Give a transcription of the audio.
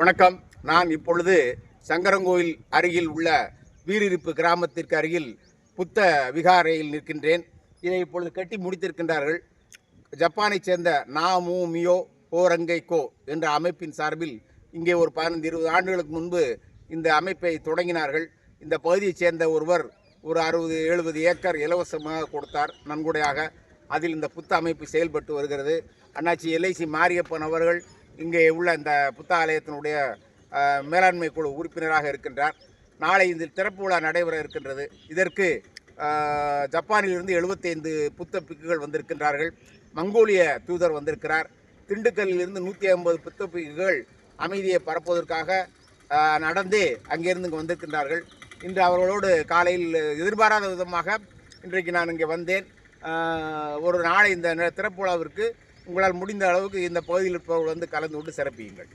வணக்கம். நான் இப்பொழுது சங்கரங்கோயில் அருகில் உள்ள வீரிருப்பு கிராமத்திற்கு அருகில் புத்த விகாரையில் நிற்கின்றேன். இதை இப்பொழுது கட்டி முடித்திருக்கின்றார்கள். ஜப்பானைச் சேர்ந்த நாமு மியோ ஓரங்கை கோ என்ற அமைப்பின் சார்பில் இங்கே ஒரு பதினைந்து இருபது ஆண்டுகளுக்கு முன்பு இந்த அமைப்பை தொடங்கினார்கள். இந்த பகுதியைச் சேர்ந்த ஒருவர் ஒரு அறுபது எழுபது ஏக்கர் இலவசமாக கொடுத்தார் நன்கொடையாக. அதில் இந்த புத்த அமைப்பு செயல்பட்டு வருகிறது. அண்ணாச்சி எல்ஐசி மாரியப்பன் அவர்கள் இங்கே உள்ள இந்த புத்த ஆலயத்தினுடைய மேலாண்மை குழு உறுப்பினராக இருக்கின்றார். நாளை இதில் திறப்பு விழா நடைபெற இருக்கின்றது. இதற்கு ஜப்பானிலிருந்து எழுபத்தைந்து புத்த பிக்குகள் வந்திருக்கின்றார்கள். மங்கோலிய தூதர் வந்திருக்கிறார். திண்டுக்கல்லிலிருந்து நூற்றி ஐம்பது புத்த பிக்குகள் அமைதியை பரப்புவதற்காக நடந்தே அங்கேருந்து இங்கே வந்திருக்கின்றார்கள். இன்று அவர்களோடு காலையில் எதிர்பாராத விதமாக இன்றைக்கு நான் இங்கே வந்தேன். ஒரு நாளை இந்த திறப்பு விழாவிற்கு உங்களால் முடிந்த அளவுக்கு இந்த பகுதியில் இருப்பவர்கள் வந்து கலந்து கொண்டு சிறப்பியுங்கள்.